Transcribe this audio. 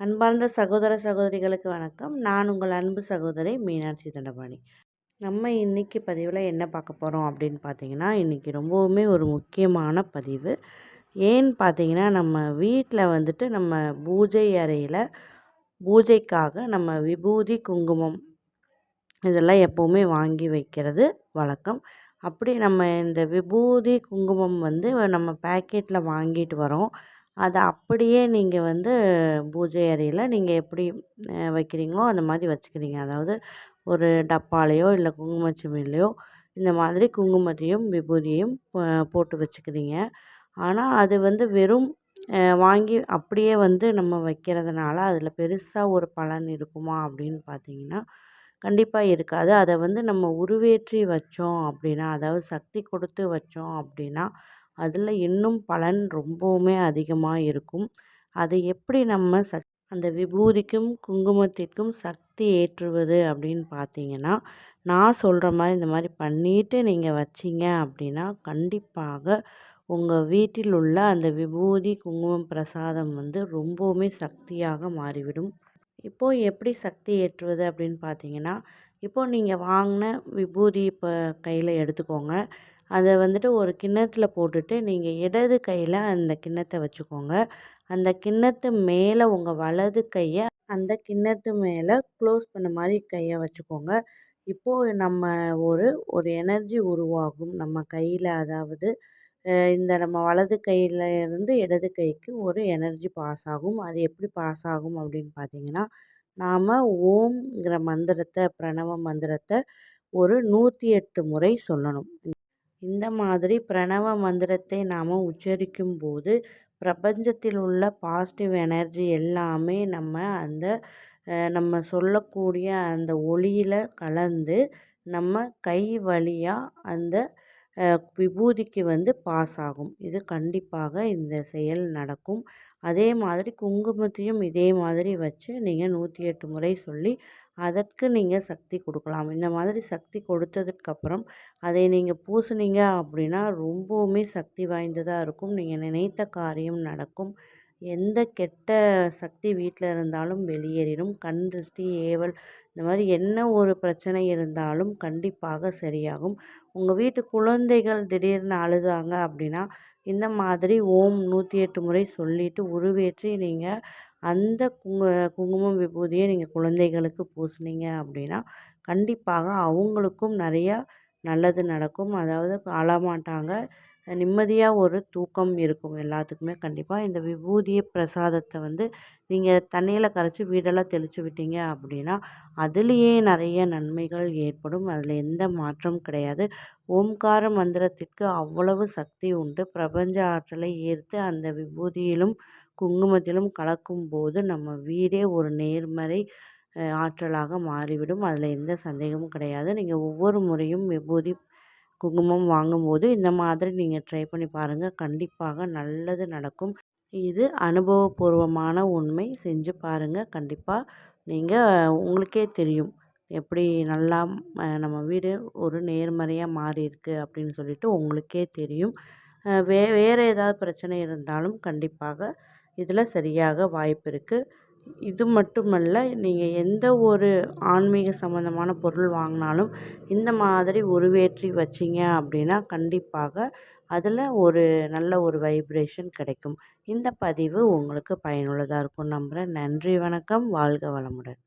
அன்பார்ந்த சகோதர சகோதரிகளுக்கு வணக்கம். நான் உங்கள் அன்பு சகோதரி மீனாட்சி தண்டபாணி. நம்ம இன்றைக்கி பதிவில் என்ன பார்க்க போகிறோம் அப்படின்னு பார்த்தீங்கன்னா இன்றைக்கி ரொம்பவுமே ஒரு முக்கியமான பதிவு. ஏன்னு பார்த்தீங்கன்னா நம்ம வீட்டில் வந்துட்டு நம்ம பூஜை அறையில் பூஜைக்காக நம்ம விபூதி குங்குமம் இதெல்லாம் எப்போவுமே வாங்கி வைக்கிறது வழக்கம். அப்படி நம்ம இந்த விபூதி குங்குமம் வந்து நம்ம பேக்கெட்டில் வாங்கிட்டு வரோம் அதை அப்படியே நீங்கள் வந்து பூஜை அறையில் நீங்கள் எப்படி வைக்கிறீங்களோ அந்த மாதிரி வச்சுக்கிறீங்க. அதாவது ஒரு டப்பாலையோ இல்லை குங்குமச்சிமிலையோ இந்த மாதிரி குங்குமத்தையும் விபூதியையும் போட்டு வச்சுக்கிறீங்க. ஆனால் அது வந்து வெறும் வாங்கி அப்படியே வந்து நம்ம வைக்கிறதுனால அதில் பெருசாக ஒரு பலன் இருக்குமா அப்படின்னு பார்த்தீங்கன்னா கண்டிப்பாக இருக்காது. அதை வந்து நம்ம உருவேற்றி வச்சோம் அப்படின்னா அதாவது சக்தி கொடுத்து வச்சோம் அப்படின்னா அதில் இன்னும் பலன் ரொம்பவுமே அதிகமாக இருக்கும். அதை எப்படி நம்ம சக் அந்த விபூதிக்கும் குங்குமத்திற்கும் சக்தி ஏற்றுவது அப்படின்னு பார்த்தீங்கன்னா நான் சொல்கிற மாதிரி இந்த மாதிரி பண்ணிவிட்டு நீங்கள் வச்சிங்க அப்படின்னா கண்டிப்பாக உங்கள் வீட்டில் உள்ள அந்த விபூதி குங்குமம் பிரசாதம் வந்து ரொம்பவுமே சக்தியாக மாறிவிடும். இப்போது எப்படி சக்தி ஏற்றுவது அப்படின்னு பார்த்தீங்கன்னா இப்போது நீங்கள் வாங்கின விபூதி இப்போ கையில் எடுத்துக்கோங்க. அதை வந்துட்டு ஒரு கிண்ணத்தில் போட்டுட்டு நீங்கள் இடது கையில் அந்த கிண்ணத்தை வச்சுக்கோங்க. அந்த கிண்ணத்து மேலே உங்கள் வலது கையை அந்த கிண்ணத்து மேலே க்ளோஸ் பண்ண மாதிரி கையை வச்சுக்கோங்க. இப்போது நம்ம ஒரு ஒரு எனர்ஜி உருவாகும். நம்ம கையில் அதாவது இந்த நம்ம வலது கையில் இருந்து இடது கைக்கு ஒரு எனர்ஜி பாஸ் ஆகும். அது எப்படி பாஸ் ஆகும் அப்படின்னு பார்த்தீங்கன்னா நாம் ஓம்ங்கிற மந்திரத்தை பிரணவ மந்திரத்தை ஒரு நூற்றி எட்டு முறை சொல்லணும். இந்த மாதிரி பிரணவ மந்திரத்தை நாம் உச்சரிக்கும் போது பிரபஞ்சத்தில் உள்ள பாசிட்டிவ் எனர்ஜி எல்லாமே நம்ம அந்த நம்ம சொல்லக்கூடிய அந்த ஒளியில் கலந்து நம்ம கை வழியாக அந்த விபூதிக்கு வந்து பாஸ் ஆகும். இது கண்டிப்பாக இந்த செயல் நடக்கும். அதே மாதிரி குங்குமத்தையும் இதே மாதிரி வச்சு நீங்கள் நூற்றி எட்டு முறை சொல்லி அதற்கு நீங்கள் சக்தி கொடுக்கலாம். இந்த மாதிரி சக்தி கொடுத்ததுக்கப்புறம் அதை நீங்கள் பூசுனீங்க அப்படின்னா ரொம்பவுமே சக்தி வாய்ந்ததாக இருக்கும். நீங்கள் நினைத்த காரியம் நடக்கும். எந்த கெட்ட சக்தி வீட்டில் இருந்தாலும் வெளியேறிடும். கண் திருஷ்டி ஏவல் இந்த மாதிரி என்ன ஒரு பிரச்சனை இருந்தாலும் கண்டிப்பாக சரியாகும். உங்கள் வீட்டு குழந்தைகள் திடீர்னு அழுதாங்க அப்படின்னா இந்த மாதிரி ஓம் நூற்றி எட்டு முறை சொல்லிவிட்டு உருவேற்றி நீங்கள் அந்த குங்கு குங்குமம் விபூதியை நீங்கள் குழந்தைகளுக்கு பூசுனீங்க அப்படின்னா கண்டிப்பாக அவங்களுக்கும் நிறையா நல்லது நடக்கும். அதாவது அழமாட்டாங்க நிம்மதியாக ஒரு தூக்கம் இருக்கும் எல்லாத்துக்குமே கண்டிப்பாக இந்த விபூதிய பிரசாதத்தை வந்து நீங்கள் தண்ணியில் கரைச்சி வீடெல்லாம் தெளித்து விட்டீங்க அப்படின்னா அதுலேயே நிறைய நன்மைகள் ஏற்படும். அதில் எந்த மாற்றம் கிடையாது. ஓம்கார மந்திரத்திற்கு அவ்வளவு சக்தி உண்டு. பிரபஞ்ச ஆற்றலை ஈர்த்து அந்த விபூதியிலும் குங்குமத்திலும் கலக்கும் போது நம்ம வீடே ஒரு நேர்மறை ஆற்றலாக மாறிவிடும். அதில் எந்த சந்தேகமும் கிடையாது. நீங்கள் ஒவ்வொரு முறையும் விபூதி குங்குமம் வாங்கும்போது இந்த மாதிரி நீங்கள் ட்ரை பண்ணி பாருங்கள் கண்டிப்பாக நல்லது நடக்கும். இது அனுபவபூர்வமான உண்மை. செஞ்சு பாருங்கள் கண்டிப்பாக நீங்கள் உங்களுக்கே தெரியும். எப்படி நல்லா நம்ம வீடு ஒரு நேர்மறையாக மாறியிருக்கு அப்படின்னு சொல்லிட்டு உங்களுக்கே தெரியும். வே வேறு ஏதாவது பிரச்சனை இருந்தாலும் கண்டிப்பாக இதில் சரியாக வாய்ப்பு இருக்குது இது மட்டுமல்ல நீங்கள் எந்த ஒரு ஆன்மீக சம்மந்தமான பொருள் வாங்கினாலும் இந்த மாதிரி உருவேற்றி வச்சிங்க அப்படின்னா கண்டிப்பாக அதில் ஒரு நல்ல ஒரு வைப்ரேஷன் கிடைக்கும். இந்த பதிவு உங்களுக்கு பயனுள்ளதாக இருக்கும் நம்புகிறேன் நன்றி வணக்கம். வாழ்க வளமுடன்.